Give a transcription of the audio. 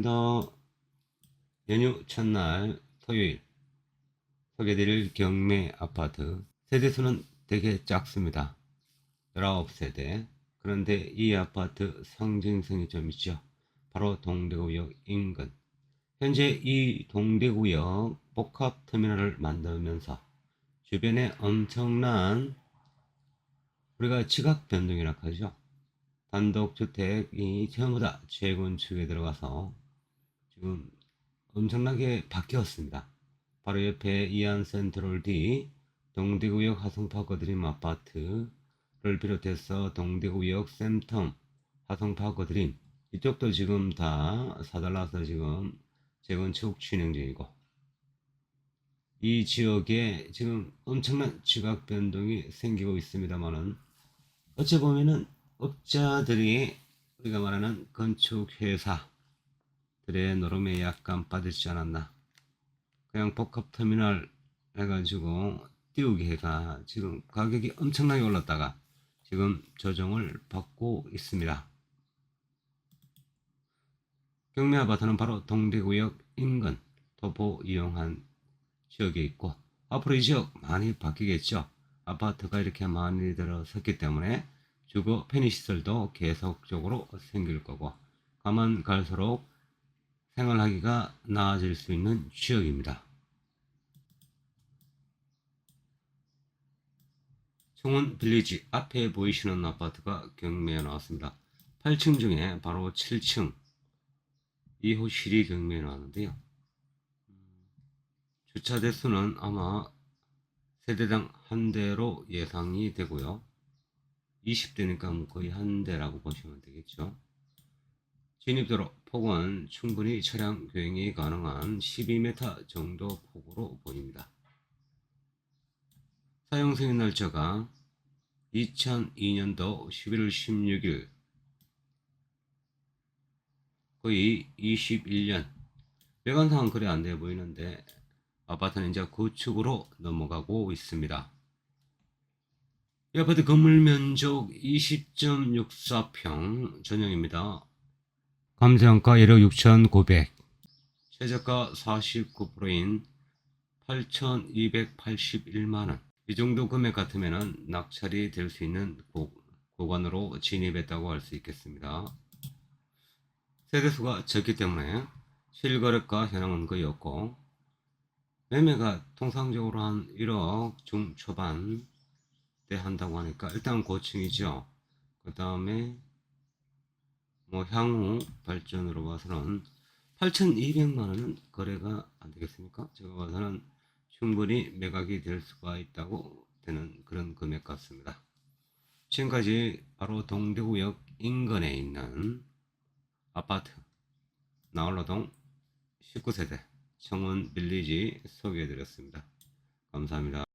반갑습니다. 연휴 첫날 토요일 소개드릴 경매 아파트 세대수는 되게 작습니다. 19세대. 그런데 이 아파트 상징성이 좀 있죠. 바로 동대구역 인근. 현재 이 동대구역 복합터미널을 만들면서 주변에 엄청난 우리가 지각 변동이라 하죠. 단독주택이 전부 다 재건축에 들어가서 지금 엄청나게 바뀌었습니다. 바로 옆에 이안 센트럴 D 동대구역 하성파크 드림 아파트를 비롯해서 동대구역 샘텀 하성파크 드림 이쪽도 지금 다 사달라서 지금 재건축 진행 중이고 이 지역에 지금 엄청난 지각 변동이 생기고 있습니다만은 어찌 보면은 업자들이 우리가 말하는 건축 회사 들의 노름에 약간 빠지지 않았나. 그냥 복합 터미널 해가지고 띄우기 해가 지금 가격이 엄청나게 올랐다가 지금 조정을 받고 있습니다. 경매 아파트는 바로 동대구역 인근 도보 이용한 지역에 있고 앞으로 이 지역 많이 바뀌겠죠. 아파트가 이렇게 많이 들어섰기 때문에 주거 편의시설도 계속적으로 생길 거고 가만 갈수록 생활하기가 나아질 수 있는 지역입니다. 청원 빌리지 앞에 보이시는 아파트가 경매에 나왔습니다. 8층 중에 바로 7층 2호실이 경매에 나왔는데요. 주차 대수는 아마 세대당 한 대로 예상이 되고요. 20대니까 거의 한 대라고 보시면 되겠죠. 진입도로 폭은 충분히 차량 교행이 가능한 12m 정도 폭으로 보입니다. 사용 승인 날짜가 2002년도 11월 16일 거의 21년 외관상은 그래 안 돼 보이는데 아파트는 이제 구축으로 넘어가고 있습니다. 이 아파트 건물 면적 20.64평 전용입니다. 감정가 1억 6,900 최저가 49%인 8,281만원 이 정도 금액 같으면 낙찰이 될 수 있는 고, 고관으로 진입했다고 할 수 있겠습니다. 세대수가 적기 때문에 실거래가 현황은 거의 없고 매매가 통상적으로 한 1억 중초반 때 한다고 하니까 일단 고층이죠. 그 다음에 뭐 향후 발전으로 봐서는 8,200만 원은 거래가 안 되겠습니까? 제가 봐서는 충분히 매각이 될 수가 있다고 되는 그런 금액 같습니다. 지금까지 바로 동대구역 인근에 있는 아파트 나홀로동 19세대 청원 빌리지 소개해드렸습니다. 감사합니다.